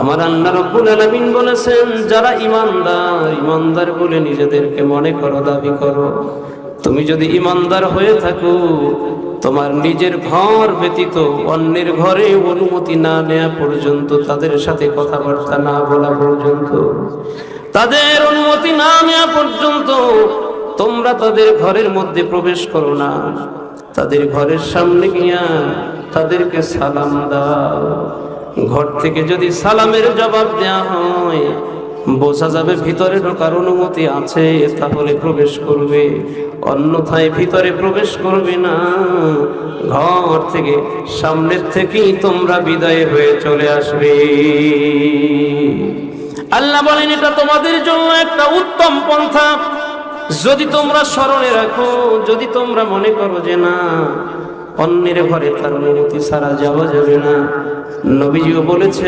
আমার আল্লাহ রব্বুল আলামিন বলেছেন, যারা ইমানদার ইমানদার বলে নিজেদেরকে মনে করো, দাবি করো। তুমি যদি ইমানদার হয়ে থাকো, তোমার নিজের ঘর ব্যতীত অন্যের ঘরে অনুমতি না নেওয়া পর্যন্ত, তাদের সাথে কথাবার্তা না বলা পর্যন্ত, তাদের অনুমতি না নেওয়া পর্যন্ত তোমরা তাদের ঘরের মধ্যে প্রবেশ করো না। তাদের ঘরের সামনে গিয়া তাদেরকে সালাম দাও। ঘর থেকে যদি সালামের জবাব দেওয়া হয়, বোঝা যাবে ভিতরে ঢোকার অনুমতি আছে, তাহলে প্রবেশ করবে। অন্যথায় ভিতরে প্রবেশ করবে না। ঘর থেকে সামনের থেকেই তোমরা বিদায় হয়ে চলে আসবে। আল্লাহ বলেন, এটা তোমাদের জন্য একটা উত্তম পন্থা। যদি তোমরা স্মরণে রাখো, যদি তোমরা মনে করো যে না অন্যের ঘরে তার অনুমতি ছাড়া যাওয়া যাবে না। নবীজিও বলেছে